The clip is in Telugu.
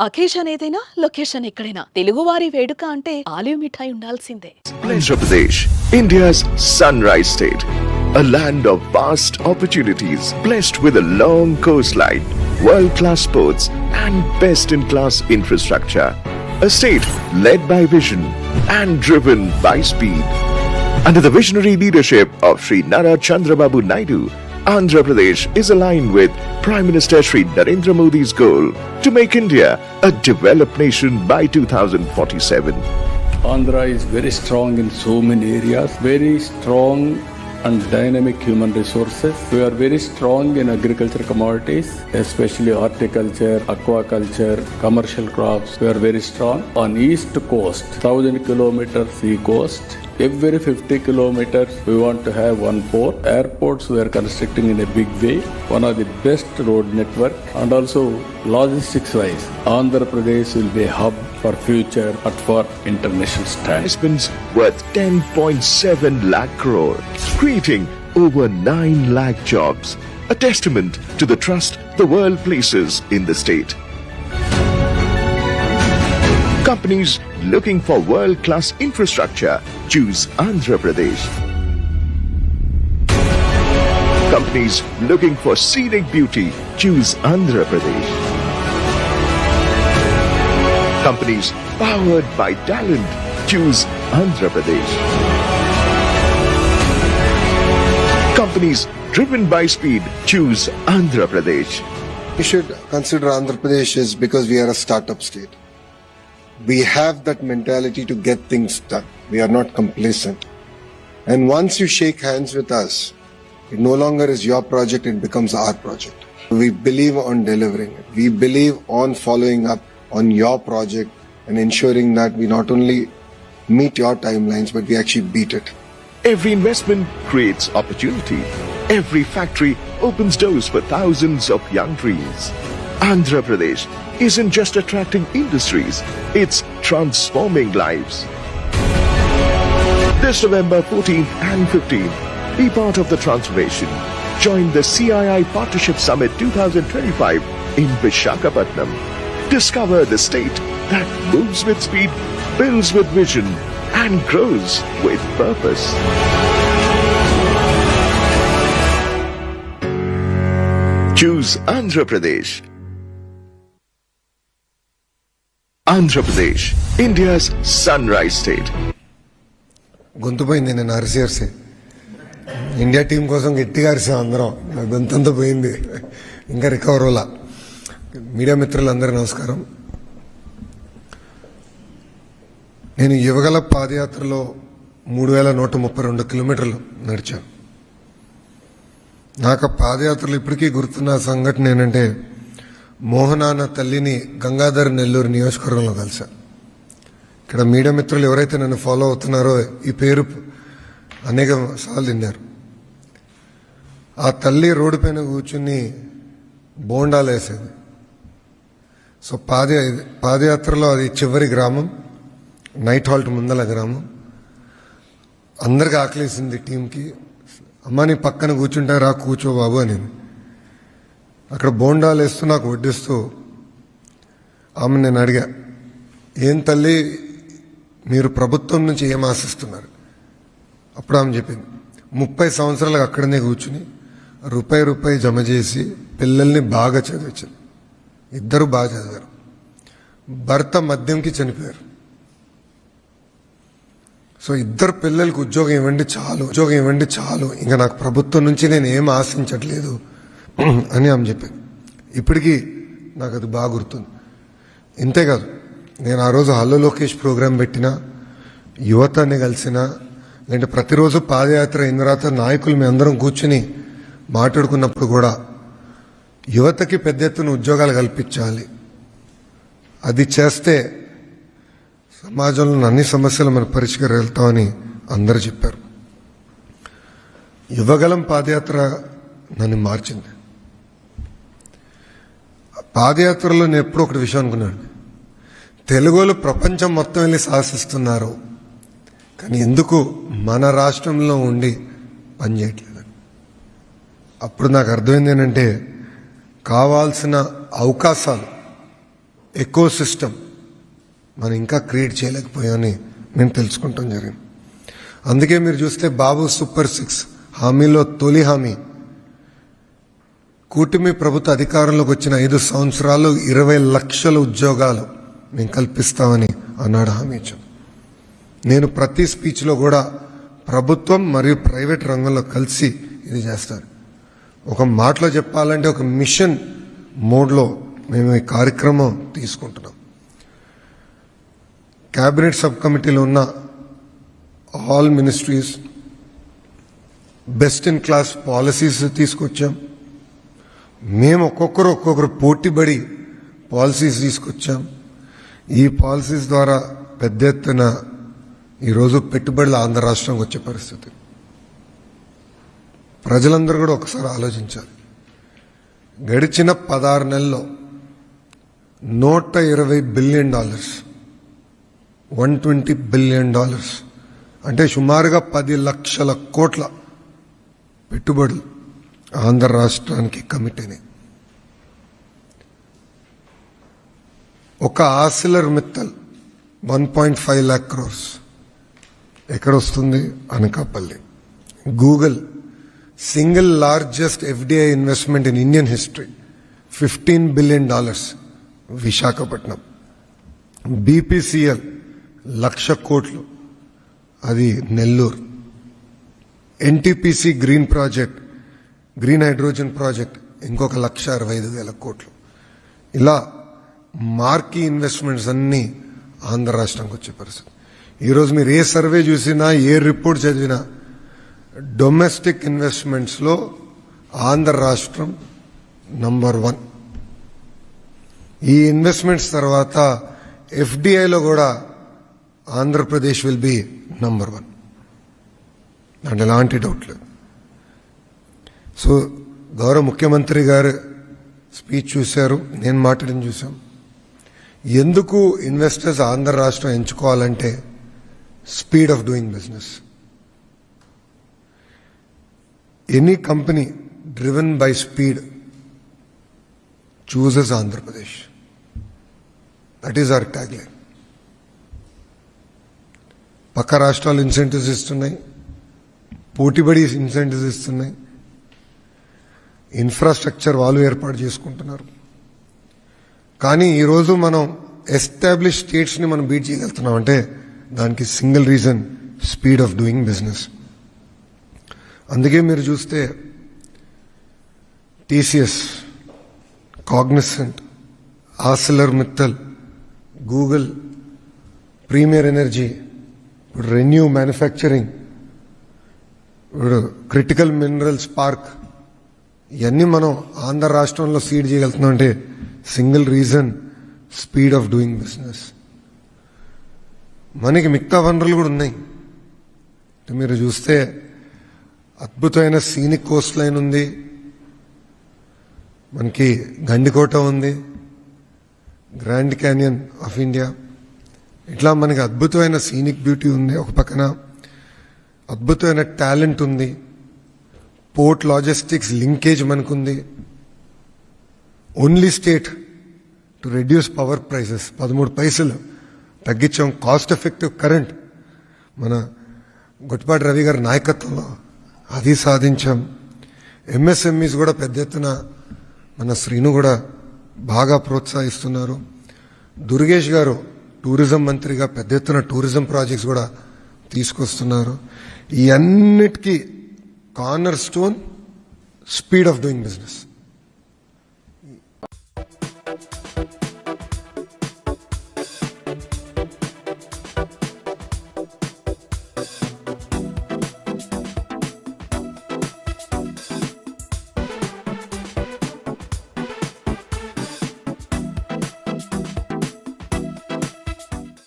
అకేషన్ ఏదైనా లొకేషన్ ఎక్కడైనా తెలుగువారి వేడుక అంటే ఆలివ్ మిఠాయి ఉండాల్సిందే Andhra Pradesh India's sun rise state A land of vast opportunities, blessed with a long coastline, world-class sports, and best-in-class infrastructure. A state led by vision and driven by speed. Under the visionary leadership of Sri Nara Chandrababu Naidu, Andhra Pradesh is aligned with Prime Minister Sri Narendra Modi's goal to make India a developed nation by 2047. Andhra is very strong in so many areas, very strong and dynamic human resources. We are very strong in agriculture commodities, especially horticulture, aquaculture, commercial crops. We are very strong. On east coast, 1000 kilometers sea coast, every 50 kilometers we want to have one port. Airports we are constructing in a big way, one of the best road network and also logistics wise, Andhra Pradesh will be a hub for future but for international standards. investments worth 10.7 lakh crore, creating over 9 lakh jobs, a testament to the trust the world places in the state. Companies looking for world-class infrastructure choose Andhra Pradesh. Companies looking for scenic beauty choose Andhra Pradesh. Companies powered by talent choose Andhra Pradesh. Companies driven by speed choose Andhra Pradesh. We should consider Andhra Pradesh is because we are a startup state. We have that mentality to get things done. We are not complacent. And once you shake hands with us, it no longer is your project, it becomes our project. We believe on delivering it. We believe on following up on your project and ensuring that we not only meet your timelines, but we actually beat it. Every investment creates opportunity. Every factory opens doors for thousands of young dreams. Andhra Pradesh isn't just attracting industries, it's transforming lives. This November 14th and 15th, be part of the transformation. Join the CII Partnership Summit 2025 in Vishakhapatnam. Discover the state that moves with speed, builds with vision, and grows with purpose. Choose Andhra Pradesh. Andhra Pradesh India's sun rise state. గొంతు పోయింది నేను అరిసి అరిసి. ఇండియా టీం కోసం గట్టిగా అరిసాం అందరం. నా గొంతంతా పోయింది. ఇంకా రికవర్ అవ్వాల. మీడియా మిత్రులందరూ నమస్కారం. నేను యువగల పాదయాత్రలో మూడు వేల నూట ముప్పై రెండు కిలోమీటర్లు నడిచాను. నాకు పాదయాత్రలు ఇప్పటికీ గుర్తున్న సంఘటన ఏంటంటే మోహనాన్న తల్లిని గంగాధర్ నెల్లూరు నియోజకవర్గంలో కలిసా ఇక్కడ మీడియా మిత్రులు ఎవరైతే నన్ను ఫాలో అవుతున్నారో ఈ పేరు అనేక సార్లు తిన్నారు ఆ తల్లి రోడ్డు పైన కూర్చుని బోండాలు వేసేది. సో పాద పాదయాత్రలో అది చివరి గ్రామం నైట్ హాల్ట్ ముందల గ్రామం. అందరికి ఆకలేసింది టీంకి. అమ్మ నీ పక్కన కూర్చుంటే రా కూర్చో బాబు అని. అక్కడ బోండాలు వేస్తూ నాకు వడ్డిస్తూ ఆమె నేను అడిగా ఏం తల్లి మీరు ప్రభుత్వం నుంచి ఏం ఆశిస్తున్నారు? అప్పుడు ఆమె చెప్పింది ముప్పై సంవత్సరాలకు అక్కడనే కూర్చుని రూపాయి రూపాయి జమ చేసి పిల్లల్ని బాగా చదివించింది ఇద్దరు బాగా చదివారు. భర్త మద్యంకి చనిపోయారు. సో ఇద్దరు పిల్లలకు ఉద్యోగం ఇవ్వండి చాలు ఉద్యోగం ఇవ్వండి చాలు. ఇంకా నాకు ప్రభుత్వం నుంచి నేను ఏం ఆశించట్లేదు. అని ఆమె చెప్పింది. ఇప్పటికీ నాకు అది బాగా గుర్తుంది. ఇంతేకాదు నేను ఆ రోజు హల్లో లోకేష్ ప్రోగ్రాం పెట్టిన యువతని కలిసిన లేదంటే ప్రతిరోజు పాదయాత్ర అయిన తర్వాత నాయకులు మీ అందరం కూర్చుని మాట్లాడుకున్నప్పుడు కూడా యువతకి పెద్ద ఎత్తున ఉద్యోగాలు కల్పించాలి. అది చేస్తే సమాజంలో అన్ని సమస్యలు మనం పరిష్కరిస్తామని అందరూ చెప్పారు. యువగలం పాదయాత్ర నన్ను మార్చింది. పాదయాత్రలో నేను ఎప్పుడు ఒకటి విషయం అనుకున్నాను. తెలుగులో ప్రపంచం మొత్తం వెళ్ళి శాసిస్తున్నారు కానీ ఎందుకు మన రాష్ట్రంలో ఉండి పనిచేయట్లేదు అప్పుడు నాకు అర్థమైంది ఏంటంటే కావాల్సిన అవకాశాలు ఎకో సిస్టమ్ మనం ఇంకా క్రియేట్ చేయలేకపోయామని మేము తెలుసుకుంటాం జరిగింది. అందుకే మీరు చూస్తే బాబు సూపర్ సిక్స్ హామీలో తొలి హామీ. కూటమి ప్రభుత్వ అధికారంలోకి వచ్చిన ఐదు సంవత్సరాలు ఇరవై లక్షల ఉద్యోగాలు మేము కల్పిస్తామని అన్నాడు హామీ నేను ప్రతి స్పీచ్లో కూడా ప్రభుత్వం మరియు ప్రైవేట్ రంగంలో కలిసి ఇది చేస్తారు. ఒక మాటలో చెప్పాలంటే ఒక మిషన్ మోడ్లో మేము ఈ కార్యక్రమం తీసుకుంటున్నాం. క్యాబినెట్ సబ్ కమిటీలో ఉన్న all ministries best in class policies తీసుకొచ్చాం. మేము ఒక్కొక్కరు ఒక్కొక్కరు పోటీపడి పాలసీస్ తీసుకొచ్చాం. ఈ పాలసీస్ ద్వారా పెద్ద ఎత్తున ఈరోజు పెట్టుబడులు ఆంధ్ర రాష్ట్రంకి వచ్చే పరిస్థితి. ప్రజలందరూ కూడా ఒకసారి ఆలోచించాలి. గడిచిన పదహారు నెలల్లో నూట ఇరవై billion dollars one twenty billion dollars అంటే సుమారుగా పది లక్షల కోట్ల పెట్టుబడులు ఆంధ్ర రాష్ట్రానికి కమిట్ ఒక Arcelor Mittal one point five lakh crores. ఎక్కడ వస్తుంది Anakapalli. Google single largest FDI investment in Indian history fifteen billion dollars Visakhapatnam. BPCL లక్ష కోట్లు. అది Nellore. NTPC green project green hydrogen project ఇంకొక లక్ష అరవై ఐదు వేల కోట్లు. ఇలా మార్కీ ఇన్వెస్ట్మెంట్స్ అన్నీ ఆంధ్ర రాష్ట్రంకి వచ్చే పరిస్థితి. ఈరోజు మీరు ఏ సర్వే చూసినా ఏ రిపోర్ట్ చదివినా డొమెస్టిక్ ఇన్వెస్ట్మెంట్స్లో ఆంధ్ర రాష్ట్రం నంబర్ వన్. ఈ ఇన్వెస్ట్మెంట్స్ తర్వాత ఎఫ్డిఐలో కూడా Andhra Pradesh will be number one. దాంట్లో ఎలాంటి డౌట్ లేదు. సో గౌరవ ముఖ్యమంత్రి గారు స్పీచ్ చూశారు నేను మాట్లాడిన చూసాం ఎందుకు ఇన్వెస్టర్స్ ఆంధ్ర రాష్ట్రం ఎంచుకోవాలంటే speed of doing business any company driven by speed chooses Andhra Pradesh that is our tagline పక్క రాష్ట్రాలు ఇన్సెంటివ్స్ ఇస్తున్నాయి పోటీబడి ఇన్సెంటివ్స్ ఇస్తున్నాయి. ఇన్ఫ్రాస్ట్రక్చర్ వాళ్ళు ఏర్పాటు చేసుకుంటున్నారు. కానీ ఈరోజు మనం ఎస్టాబ్లిష్ స్టేట్స్ని మనం బీట్ చేయగలుగుతున్నాం అంటే దానికి single reason speed of doing business. అందుకే మీరు చూస్తే TCS Cognizant Arcelor Mittal Google premier energy ఇప్పుడు రెన్యూ మ్యానుఫ్యాక్చరింగ్ ఇప్పుడు క్రిటికల్ మినరల్స్ పార్క్ ఇవన్నీ మనం ఆంధ్ర రాష్ట్రంలో సీడ్ చేయగలుగుతున్నాం అంటే single reason speed of doing business. మనకి మిగతా వనరులు కూడా ఉన్నాయి. అంటే మీరు చూస్తే అద్భుతమైన సీనిక్ కోస్ట్ లైన్ ఉంది. మనకి గండికోట ఉంది. Grand Canyon of India. ఇట్లా మనకి అద్భుతమైన సీనిక్ బ్యూటీ ఉంది ఒక పక్కన. అద్భుతమైన టాలెంట్ ఉంది. పోర్ట్ లాజిస్టిక్స్ లింకేజ్ మనకుంది. Only state to reduce power prices పదమూడు పైసలు తగ్గించాం. కాస్ట్ ఎఫెక్టివ్ కరెంట్ మన గుట్టిపాటి రవి గారి నాయకత్వంలో అది సాధించాం. ఎంఎస్ఎంఈస్ కూడా పెద్ద ఎత్తున మన శ్రీను కూడా బాగా ప్రోత్సహిస్తున్నారు. దుర్గేష్ గారు టూరిజం మంత్రిగా పెద్ద ఎత్తున టూరిజం ప్రాజెక్ట్స్ కూడా తీసుకొస్తున్నారు. ఈ అన్నిటికీ corner stone speed of doing business